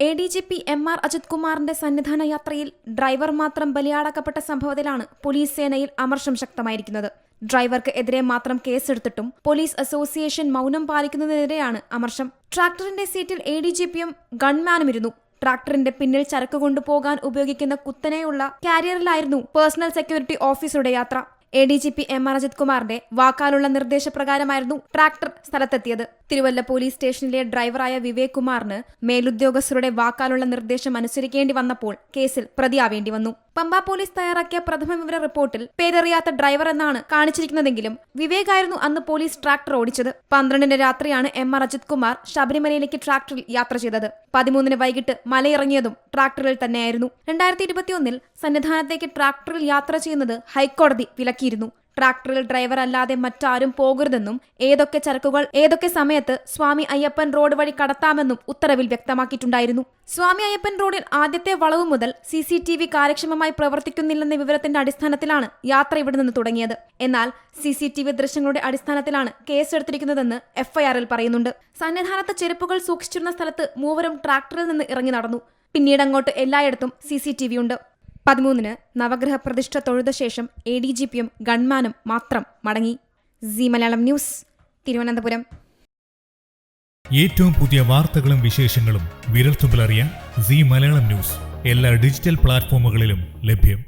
A D G P M R Ajith കുമാറിന്റെ സന്നിധാന യാത്രയിൽ ഡ്രൈവർ മാത്രം ബലിയാടാക്കപ്പെട്ട സംഭവത്തിലാണ് പോലീസ് സേനയിൽ അമർഷം ശക്തമായിരിക്കുന്നത്. ഡ്രൈവർക്ക് എതിരെ മാത്രം കേസെടുത്തിട്ടും പോലീസ് അസോസിയേഷൻ മൗനം പാലിക്കുന്നതിനെതിരെയാണ് അമർഷം. ട്രാക്ടറിന്റെ സീറ്റിൽ എ ഡി ജി പിയും ഗൺമാനും ഇരുന്നു. ട്രാക്ടറിന്റെ പിന്നിൽ ചരക്ക് കൊണ്ടുപോകാൻ ഉപയോഗിക്കുന്ന കുത്തനെയുള്ള കാരിയറിലായിരുന്നു പേഴ്സണൽ സെക്യൂരിറ്റി ഓഫീസറുടെ യാത്ര. A D G P M R Ajith കുമാറിന്റെ വാക്കാലുള്ള നിർദ്ദേശപ്രകാരമായിരുന്നു ട്രാക്ടർ സ്ഥലത്തെത്തിയത്. തിരുവല്ല പോലീസ് സ്റ്റേഷനിലെ ഡ്രൈവറായ വിവേക് കുമാറിന് മേലുദ്യോഗസ്ഥരുടെ വാക്കാലുള്ള നിർദ്ദേശം അനുസരിക്കേണ്ടി വന്നപ്പോൾ കേസിൽ പ്രതിയാവേണ്ടി വന്നു. പമ്പ പോലീസ് തയ്യാറാക്കിയ പ്രഥമ വിവര റിപ്പോർട്ടിൽ പേരറിയാത്ത ഡ്രൈവർ എന്നാണ് കാണിച്ചിരിക്കുന്നതെങ്കിലും വിവേക് ആയിരുന്നു അന്ന് പോലീസ് ട്രാക്ടർ ഓടിച്ചത്. പന്ത്രണ്ടിന് രാത്രിയാണ് എം ആർ അജിത് കുമാർ ശബരിമലയിലേക്ക് ട്രാക്ടറിൽ യാത്ര ചെയ്തത്. പതിമൂന്നിന് വൈകിട്ട് മലയിറങ്ങിയതും ട്രാക്ടറിൽ തന്നെയായിരുന്നു. രണ്ടായിരത്തി ഇരുപത്തിയൊന്നിൽ സന്നിധാനത്തേക്ക് ട്രാക്ടറിൽ യാത്ര ചെയ്യുന്നത് ഹൈക്കോടതി വിലക്കിയിരുന്നു. ട്രാക്ടറിൽ ഡ്രൈവർ അല്ലാതെ മറ്റാരും പോകരുതെന്നും ഏതൊക്കെ ചരക്കുകൾ ഏതൊക്കെ സമയത്ത് സ്വാമി അയ്യപ്പൻ റോഡ് വഴി കടത്താമെന്നും ഉത്തരവിൽ വ്യക്തമാക്കിയിട്ടുണ്ടായിരുന്നു. സ്വാമി അയ്യപ്പൻ റോഡിൽ ആദ്യത്തെ വളവ് മുതൽ സി സി ടി വി കാര്യക്ഷമമായി പ്രവർത്തിക്കുന്നില്ലെന്ന വിവരത്തിന്റെ അടിസ്ഥാനത്തിലാണ് യാത്ര ഇവിടെ നിന്ന് തുടങ്ങിയത്. എന്നാൽ സി സി ടി വി ദൃശ്യങ്ങളുടെ അടിസ്ഥാനത്തിലാണ് കേസെടുത്തിരിക്കുന്നതെന്ന് എഫ്ഐആറിൽ പറയുന്നുണ്ട്. സന്നിധാനത്ത് ചെരുപ്പുകൾ സൂക്ഷിച്ചിരുന്ന സ്ഥലത്ത് മൂവരും ട്രാക്ടറിൽ നിന്ന് ഇറങ്ങി നടന്നു. പിന്നീട് അങ്ങോട്ട് എല്ലായിടത്തും സി സി ടി വി ഉണ്ട്. പതിമൂന്നിന് നവഗ്രഹ പ്രതിഷ്ഠ തൊഴുത ശേഷം എ ഡി ജി പിയും ഗൺമാനും മാത്രം മടങ്ങി. സി മലയാളം ന്യൂസ് തിരുവനന്തപുരം. ഏറ്റവും പുതിയ വാർത്തകളും വിശേഷങ്ങളും വിരൽത്തുമ്പിലറിയാൻ സി മലയാളം ന്യൂസ് എല്ലാ ഡിജിറ്റൽ പ്ലാറ്റ്ഫോമുകളിലും ലഭ്യം.